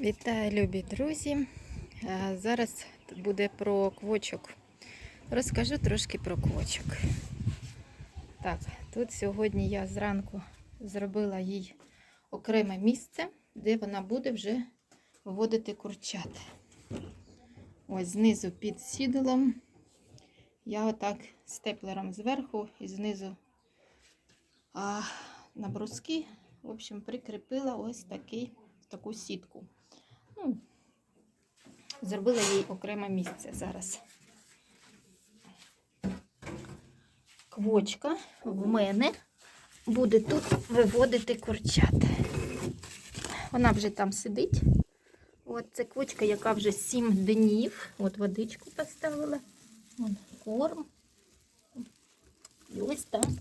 Вітаю, любі друзі. Е, Зараз буде про квочок. Розкажу трошки про квочок. Так, тут сьогодні я зранку зробила їй окреме місце, де вона буде вже вводити курчат. Ось знизу під сідалом. Я отак степлером зверху і знизу а, на бруски, в общем, прикріпила ось такий, таку сітку. Ну, зробила їй окреме місце зараз. Квочка в мене буде тут виводити курчат. Вона вже там сидить. От це квочка, яка вже 7 днів. От водичку поставила. Вон корм. І ось там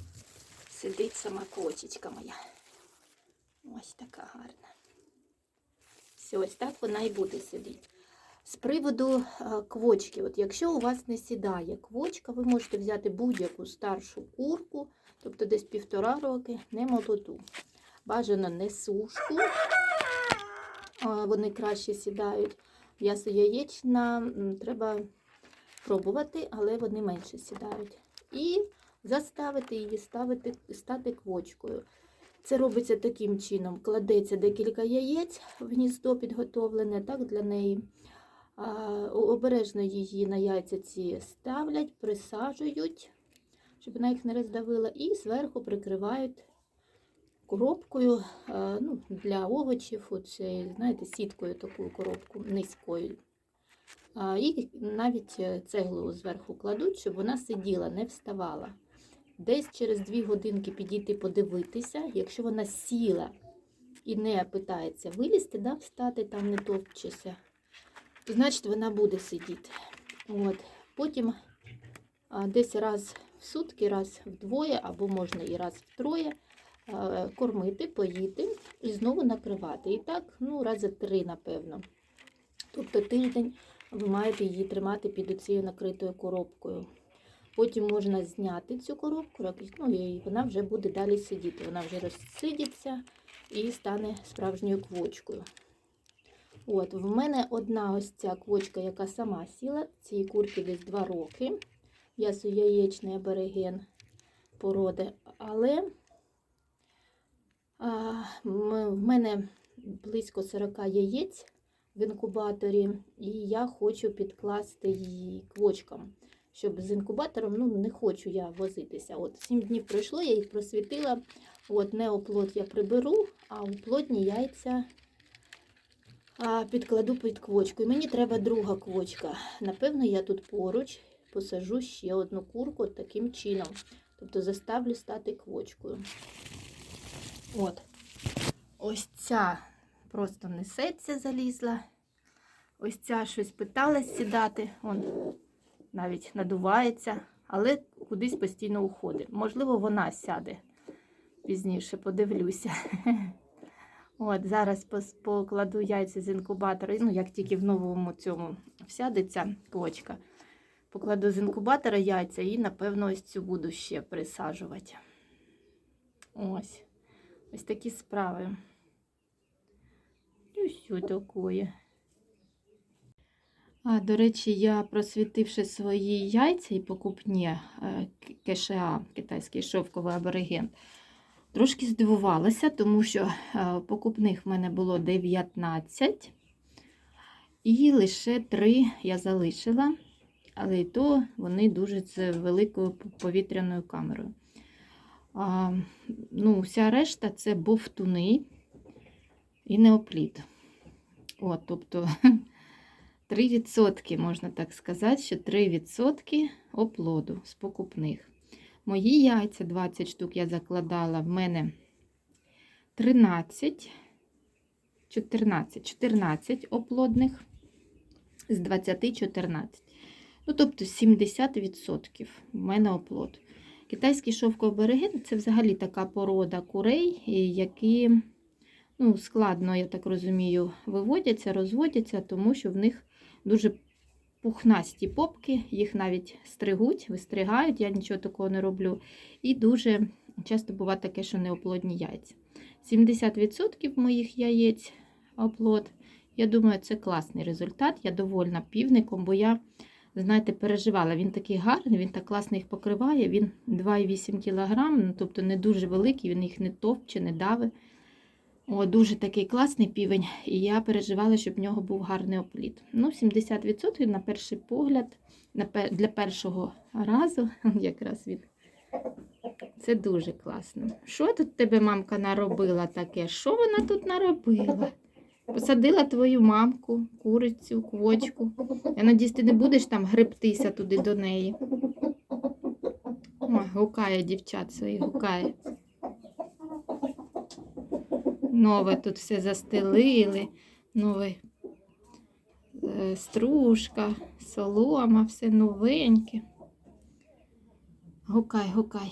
сидить сама квочечка моя. Ось така гарна. Все, ось так вона і буде сидіти. З приводу е, квочки, от якщо у вас не сідає квочка, ви можете взяти будь-яку старшу курку, тобто десь півтора роки, не молоду. Бажано не сушку, вони краще сідають. М'ясо яєчна треба пробувати, але вони менше сідають. І заставити її ставити, стати квочкою. Це робиться таким чином: кладеться декілька яєць в гніздо підготовлене, так для неї. Обережно її на яйця ці ставлять, присаджують, щоб вона їх не роздавила, і зверху прикривають коробкою ну, для овочів, оце, знаєте, сіткою таку коробку низькою. І навіть цеглу зверху кладуть, щоб вона сиділа, не вставала. Десь через дві годинки підійти подивитися, якщо вона сіла і не питається вилізти, да, встати, там не топчеся, то значить вона буде сидіти. От. Потім а, десь раз в сутки, раз вдвоє, або можна і раз втроє кормити, поїти і знову накривати. І так, ну, рази три, напевно. Тобто тиждень ви маєте її тримати під цією накритою коробкою. Потім можна зняти цю коробку, ну, і вона вже буде далі сидіти. Вона вже розсидіться і стане справжньою квочкою. От, в мене одна ось ця квочка, яка сама сіла, цій курці десь 2 роки. М'ясо яєчний абориген породи. Але а, в мене близько 40 яєць в інкубаторі, і я хочу підкласти її квочкам щоб з інкубатором ну, не хочу я возитися. От 7 днів пройшло, я їх просвітила. От неоплод я приберу, а оплодні яйця підкладу під квочку. І мені треба друга квочка. Напевно, я тут поруч посажу ще одну курку таким чином. Тобто заставлю стати квочкою. От. Ось ця просто несеться, залізла. Ось ця щось питалась сідати. Вон навіть надувається, але кудись постійно уходить. Можливо, вона сяде пізніше, подивлюся. От, зараз покладу яйця з інкубатора. Ну, як тільки в новому цьому всядеться квочка. Покладу з інкубатора яйця і, напевно, ось цю буду ще присаджувати. Ось. Ось такі справи. І все таке. А, до речі, я просвітивши свої яйця і покупні е, КША, китайський шовковий абориген, трошки здивувалася, тому що е, покупних в мене було 19, і лише 3 я залишила, але і то вони дуже з великою повітряною камерою. А, ну, вся решта це бовтуни і неоплід. От, тобто 3%, можна так сказати, що 3% оплоду з покупних. Мої яйця 20 штук я закладала, в мене 13, 14, 14 оплодних з 20 14. Ну, тобто 70% в мене оплод. Китайський шовковий це взагалі така порода курей, які ну, складно, я так розумію, виводяться, розводяться, тому що в них дуже пухнасті попки, їх навіть стригуть, вистригають, я нічого такого не роблю. І дуже часто буває таке, що неоплодні яйця. 70% моїх яєць оплод, Я думаю, це класний результат. Я довольна півником, бо я, знаєте, переживала. Він такий гарний, він так класно їх покриває. Він 2,8 кг, ну, тобто не дуже великий, він їх не товче, не давить. О, дуже такий класний півень, і я переживала, щоб в нього був гарний опліт. Ну, 70% на перший погляд, для першого разу, якраз він. Це дуже класно. Що тут тебе мамка наробила таке? Що вона тут наробила? Посадила твою мамку, курицю, квочку. Я надіюсь, ти не будеш там гребтися туди до неї. Ой, гукає дівчат своїх, гукає. Нове тут все застелили, нове е, стружка, солома, все новеньке. Гукай, гукай.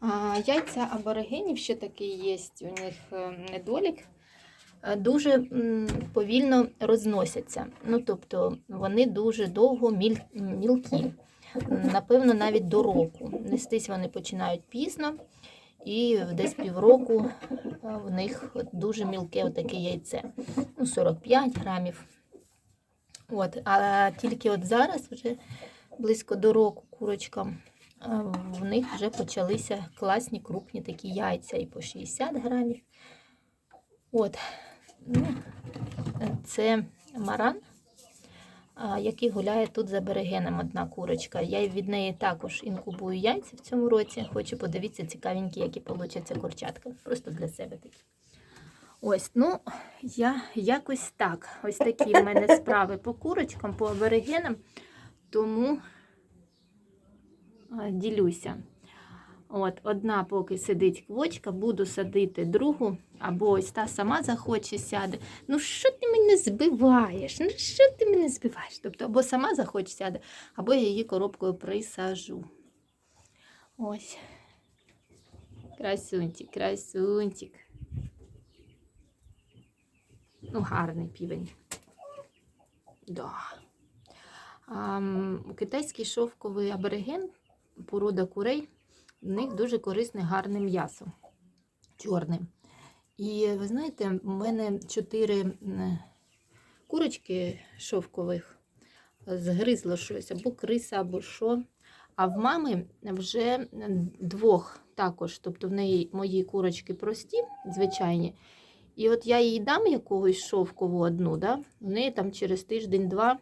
А, яйця аборигенів ще такий є, у них е, недолік. Е, Дуже повільно розносяться. Ну, тобто вони дуже довго мілкі. Напевно, навіть до року. Нестись вони починають пізно, і десь півроку е, в них дуже мілке таке яйце. Ну, 45 грамів. От, а тільки от зараз, вже близько до року курочкам, е, в них вже почалися класні крупні такі яйця і по 60 грамів. От, ну, це маран, який гуляє тут за берегеном одна курочка. Я від неї також інкубую яйця в цьому році. Хочу подивитися цікавенькі, які получаться курчатка. Просто для себе такі. Ось, ну, я якось так. Ось такі в мене справи по курочкам, по аберегенам, тому ділюся. От, одна поки сидить квочка, буду садити другу, або ось та сама захоче сяде. Ну, що ти мене збиваєш? Ну, що ти мене збиваєш? Тобто, або сама захоче сяде, або я її коробкою присажу. Ось. Красунчик, красунчик. Ну, гарний півень. Да. А, китайський шовковий абориген, порода курей, в них дуже корисне гарне м'ясо чорне. І ви знаєте, в мене чотири курочки шовкових згризло щось, або криса, або що. А в мами вже двох також. Тобто в неї мої курочки прості, звичайні. І от я їй дам якогось шовкову одну, да? в неї там через тиждень-два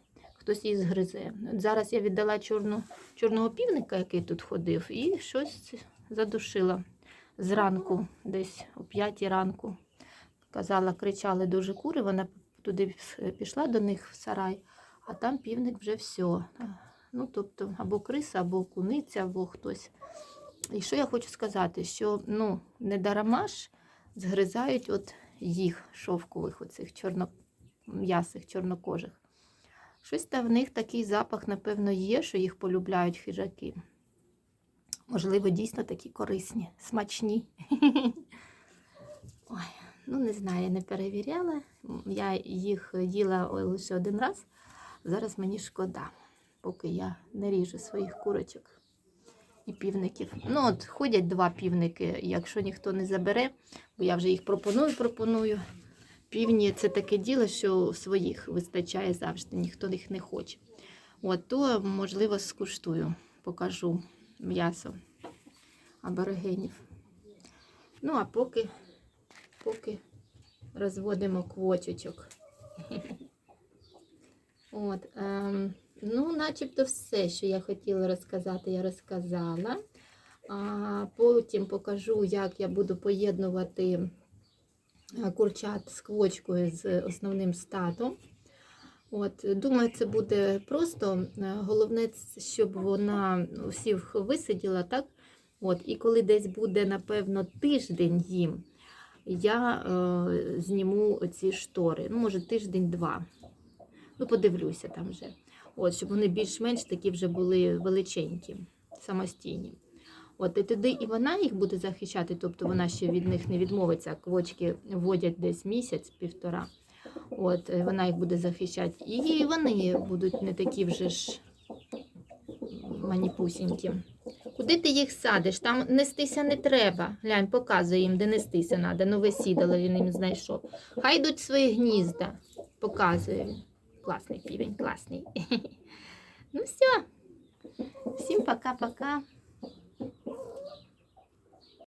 хтось її згризе. От зараз я віддала чорну, чорного півника, який тут ходив, і щось задушила зранку, десь о п'ятій ранку. Казала, кричали дуже кури, вона туди пішла до них в сарай, а там півник вже все. Ну, тобто, або криса, або куниця, або хтось. І що я хочу сказати, що ну, не дарма ж згризають от їх шовкових, оцих чорном'ясих, чорнокожих. Щось там в них такий запах, напевно, є, що їх полюбляють хижаки. Можливо, дійсно такі корисні, смачні. Ой, ну не знаю, не перевіряла. Я їх їла лише один раз. Зараз мені шкода, поки я не ріжу своїх курочок і півників. Ну, от ходять два півники, якщо ніхто не забере, бо я вже їх пропоную, пропоную. Півні це таке діло, що своїх вистачає завжди, ніхто їх не хоче. От, то, можливо, скуштую, покажу м'ясо аборигенів. Ну, а поки, поки розводимо квочечок. От, ем, ну, начебто все, що я хотіла розказати, я розказала. А потім покажу, як я буду поєднувати курчат з квочкою з основним статом. От, думаю, це буде просто. Е, Головне, щоб вона всіх висиділа, так? От, і коли десь буде, напевно, тиждень їм, я е, зніму ці штори. Ну, може, тиждень-два. Ну, подивлюся там вже. От, щоб вони більш-менш такі вже були величенькі, самостійні. От, і тоді і вона їх буде захищати, тобто вона ще від них не відмовиться. Квочки водять десь місяць-півтора. От, е, вона їх буде захищати. І вони будуть не такі вже ж маніпусінькі. Куди ти їх садиш? Там нестися не треба. Глянь, показує їм, де нестися треба. Нове сідало він їм знайшов. Хай йдуть свої гнізда. Показує він. Класний півень, класний. Ну все. Всім пока-пока.